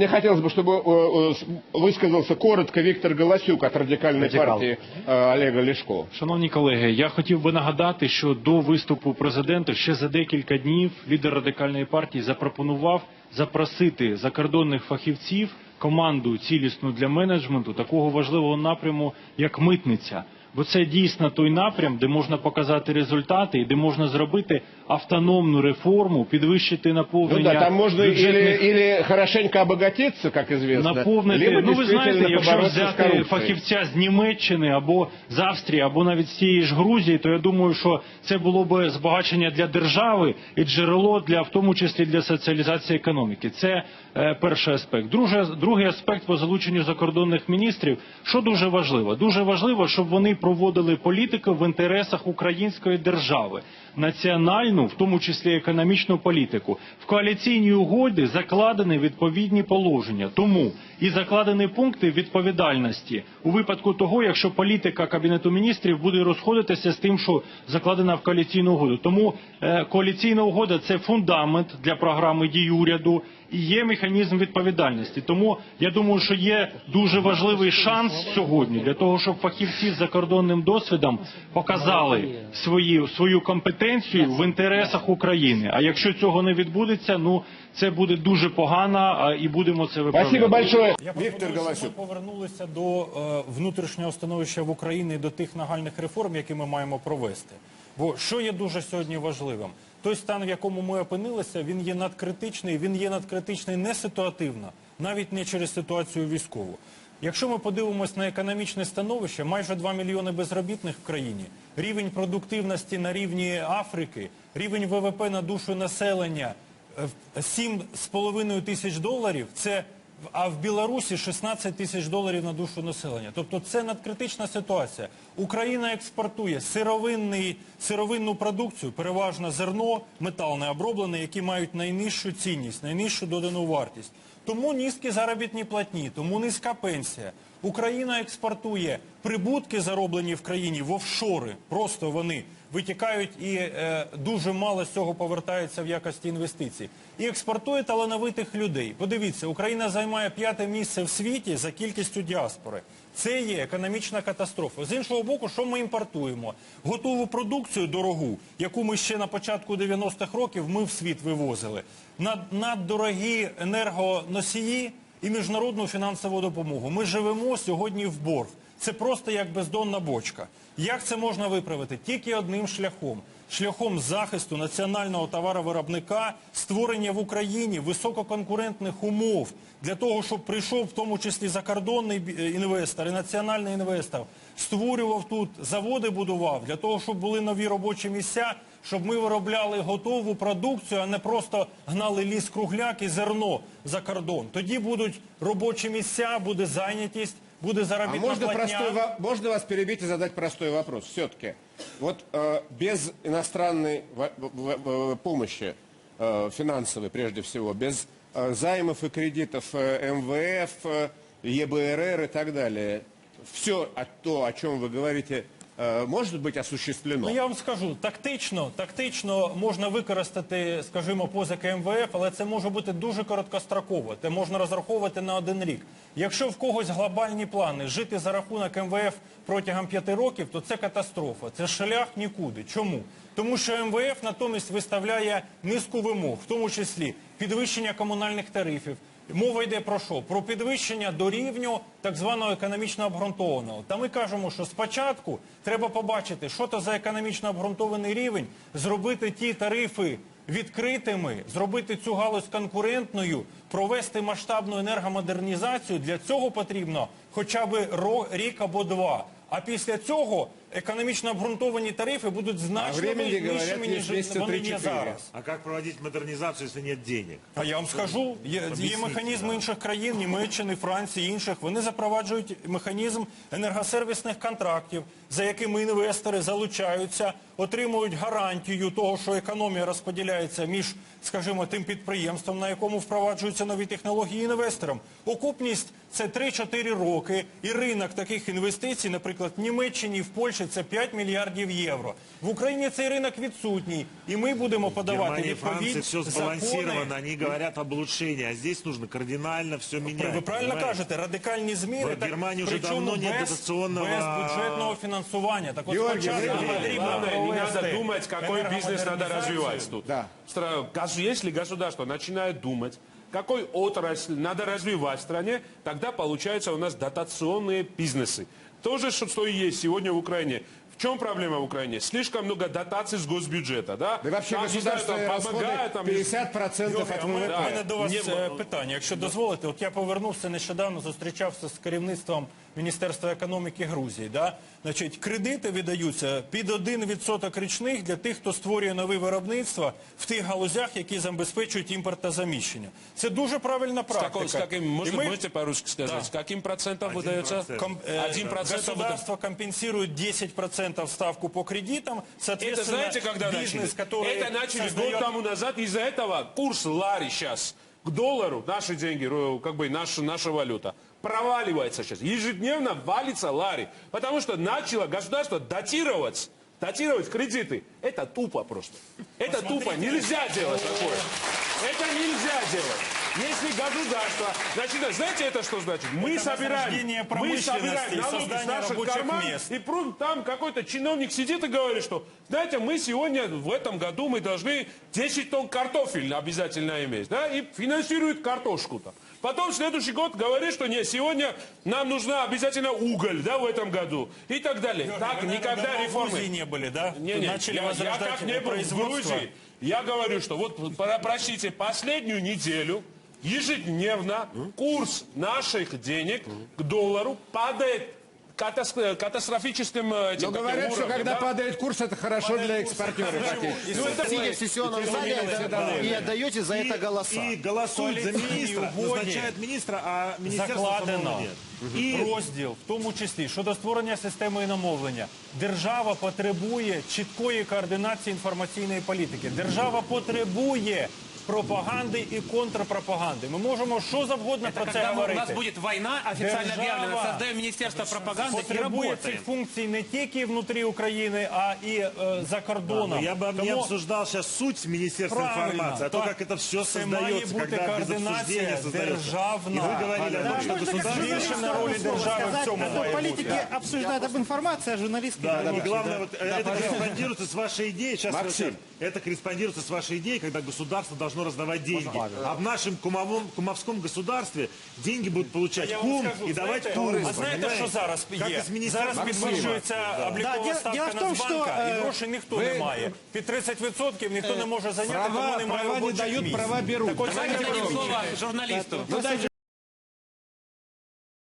Мне хотелось бы, чтобы э, э, с- высказался коротко Виктор Голосюк от радикальной Радикал. партии э, Олега Лешко. Шановні колеги, я хотів би нагадати, що до виступу президента ще за декілька днів лідер радикальної партії запропонував запросити закордонних фахівців команду цілісну для менеджменту такого важливого напряму, як митниця. Бо це дійсно той напрям, де можна показати результати і де можна зробити автономну реформу, підвищити Ну наповнення да, там можно или, бюджетних или хорошенько обогатиться, как известно, наповнити. либо Ну ви знаєте, якщо взяти фахівця з Німеччини або з Австрії, або навіть з тієї ж Грузії, то я думаю, що це було б збагачення для держави і джерело для в тому числі для соціалізації економіки. Це е, перший аспект. Друге, другий аспект по залученню закордонних міністрів. Що дуже важливо? Дуже важливо, щоб вони проводили політику в інтересах української держави, національну, в тому числі економічну політику. В коаліційній угоді закладені відповідні положення. Тому і закладені пункти відповідальності у випадку того, якщо політика кабінету міністрів буде розходитися з тим, що закладена в коаліційну угоду. Тому е, коаліційна угода це фундамент для програми дій уряду і є механізм відповідальності. Тому я думаю, що є дуже важливий шанс сьогодні для того, щоб фахівці з закордонним досвідом показали свої свою компетенцію в інтересах України. А якщо цього не відбудеться, ну це буде дуже погано, і будемо це виправляти. Спасибо большое, Я Виктор пропоную, щоб ми повернулися до е, внутрішнього становища в Україні до тих нагальних реформ, які ми маємо провести. Бо що є дуже сьогодні важливим? Той стан, в якому ми опинилися, він є надкритичний. Він є надкритичний не ситуативно, навіть не через ситуацію військову. Якщо ми подивимось на економічне становище, майже 2 мільйони безробітних в країні, рівень продуктивності на рівні Африки, рівень ВВП на душу населення е, 7,5 тисяч доларів це а в Білорусі 16 тисяч доларів на душу населення. Тобто це надкритична ситуація. Україна експортує сировинну продукцію, переважно зерно, метал не оброблене, які мають найнижчу цінність, найнижчу додану вартість. Тому низькі заробітні платні, тому низька пенсія. Україна експортує прибутки, зароблені в країні в офшори. Просто вони витікають і е, дуже мало з цього повертається в якості інвестицій. І експортує талановитих людей. Подивіться, Україна займає п'яте місце в світі за кількістю діаспори. Це є економічна катастрофа. З іншого боку, що ми імпортуємо? Готову продукцію дорогу, яку ми ще на початку 90-х років ми в світ вивозили. Над, наддорогі енергоносії і міжнародну фінансову допомогу. Ми живемо сьогодні в борг. Це просто як бездонна бочка. Як це можна виправити? Тільки одним шляхом. Шляхом захисту національного товаровиробника, створення в Україні висококонкурентних умов для того, щоб прийшов в тому числі закордонний е, інвестор і національний інвестор, створював тут заводи, будував для того, щоб були нові робочі місця, щоб ми виробляли готову продукцію, а не просто гнали ліс кругляк і зерно за кордон. Тоді будуть робочі місця, буде зайнятість, буде А заробітна можно, платня. простой, во- можно вас перебить и задать простой вопрос? Все-таки, вот э, без иностранной во- в- в- помощи, э, финансовой прежде всего, без э, займов и кредитов э, МВФ, э, ЕБРР и так далее, все то, о чем вы говорите, э, может быть осуществлено? Ну я вам скажу, тактично, тактично можна використати, скажімо, позики МВФ, але це може бути дуже короткостроково. Це можна розраховувати на один рік. Якщо в когось глобальні плани жити за рахунок МВФ протягом п'яти років, то це катастрофа. Це шлях нікуди. Чому? Тому що МВФ натомість виставляє низку вимог, в тому числі підвищення комунальних тарифів. Мова йде про що? Про підвищення до рівню так званого економічно обґрунтованого. Та ми кажемо, що спочатку треба побачити, що то за економічно обґрунтований рівень, зробити ті тарифи відкритими, зробити цю галузь конкурентною, провести масштабну енергомодернізацію. Для цього потрібно хоча б рік або два. А після цього економічно обґрунтовані тарифи будуть значно нижчими, ніж вони є зараз. А як проводити модернізацію, якщо немає денег? А я вам скажу, є, є механізми інших країн, Німеччини, Франції, інших. Вони запроваджують механізм енергосервісних контрактів, за якими інвестори залучаються отримують гарантію того, що економія розподіляється між, скажімо, тим підприємством, на якому впроваджуються нові технології, і інвестором. Окупність це 3-4 роки, і ринок таких інвестицій, наприклад, в Німеччині, в Польщі це 5 мільярдів євро. В Україні цей ринок відсутній, і ми будемо подавати Германии и Франции відповідь все закони. сбалансировано, они говорят об улучшении, а здесь нужно кардинально все менять. Ви правильно понимаете? кажете, радикальні зміни. В Германії вже причому давно нет без, бюджетного фінансування. Так от спочатку потрібно не провести надо думать, какой бизнес надо развивать тут. Да. Если государство начинает думать, какой отрасль надо развивать в стране, тогда получаются у нас дотационные бизнесы. То же, что и есть сегодня в Украине. В чем проблема в Украине? Слишком много дотаций с госбюджета, да? Да и вообще Там, не знаю, государство там расходы помогает, там, 50% Георгій, от а в мене- ВВП. в мене до вас Ні, е, питання. Якщо дозволите, от я повернувся нещодавно, зустрічався з керівництвом Міністерства економіки Грузії. Да? Значить, кредити видаються під 1% річних для тих, хто створює нові виробництва в тих галузях, які забезпечують імпорт та заміщення. Це дуже правильна С, практика. какой- с каким, может, І ми- можете по-русски сказать, с каким процентом выдается? Ком- э, Один процент Государство компенсирует 10% ставку по кредитам. Это Соответственно, знаете, когда бизнес, начали? который Это начали создает- год тому назад. Из-за этого курс лари сейчас к доллару, наши деньги, ро- как бы наша, наша валюта, проваливается сейчас. Ежедневно валится лари. Потому что начало государство датировать Датировать кредиты. Это тупо просто. Это тупо. Нельзя делать такое. Это нельзя делать. Если государство... Значит, знаете, это что значит? Мы Это собираем, мы собираем налоги с наших карман, мест. и пру- там какой-то чиновник сидит и говорит, что, знаете, мы сегодня, в этом году мы должны 10 тонн картофеля обязательно иметь, да, и финансирует картошку там. Потом в следующий год говорит, что нет, сегодня нам нужна обязательно уголь, да, в этом году, и так далее. так, Вы, никогда наверное, в Грузии реформы... не были, да? Не, не, начали я, я как не был в. Грузии, я говорю, что вот, про- простите, последнюю неделю ежедневно курс наших денег к доллару падает катас- катастрофическим э, этим, Но каким говорят, что уровнем, когда да? падает курс, это хорошо для экспортеров. И Ну, это- сидя в сессионном зале и отдаете за это голоса. И голосуют за Коалиционные министра, угоди назначают министра, а министерство закладено самого нет. і розділ, в тому числі щодо створення системи іномовлення. Держава потребує чіткої координації інформаційної політики. Держава потребує пропаганди і контрпропаганди. Ми можемо що завгодно про це Когда мы- у говорити. нас будет война официально Держава объявлена, создаем Министерство пропаганды и потребує работаем. цих функцій не тільки внутрі України, а і е, за кордоном. Но я бы не Тому- обсуждал сейчас суть Министерства Правильно, информации, а то, так. как это все Це має создается, бути когда без координація обсуждения создается. державна. И вы говорили о том, что Можно как государство... Збільшена роль держави в цьому а то має политики бути. обсуждают об информации, а журналисты Да, говорят. и главное, вот, э, это корреспондируется с вашей идеей. Сейчас Максим. вот, это корреспондируется с вашей идеей, когда государство должно раздавать деньги. А в нашем кумовом, кумовском государстве деньги будут получать Я вам кум скажу, и давать знаєте, кум. А знаєте, что що зараз Как є? Зараз підвищується облікова Да, ставка на в том, Нацбанка, що, і е, грошей ніхто ви- не має. Під 30% ніхто не може зайняти, Права- бо немає права не робочих дають, місць. права беруть. Так от, знаєте, слово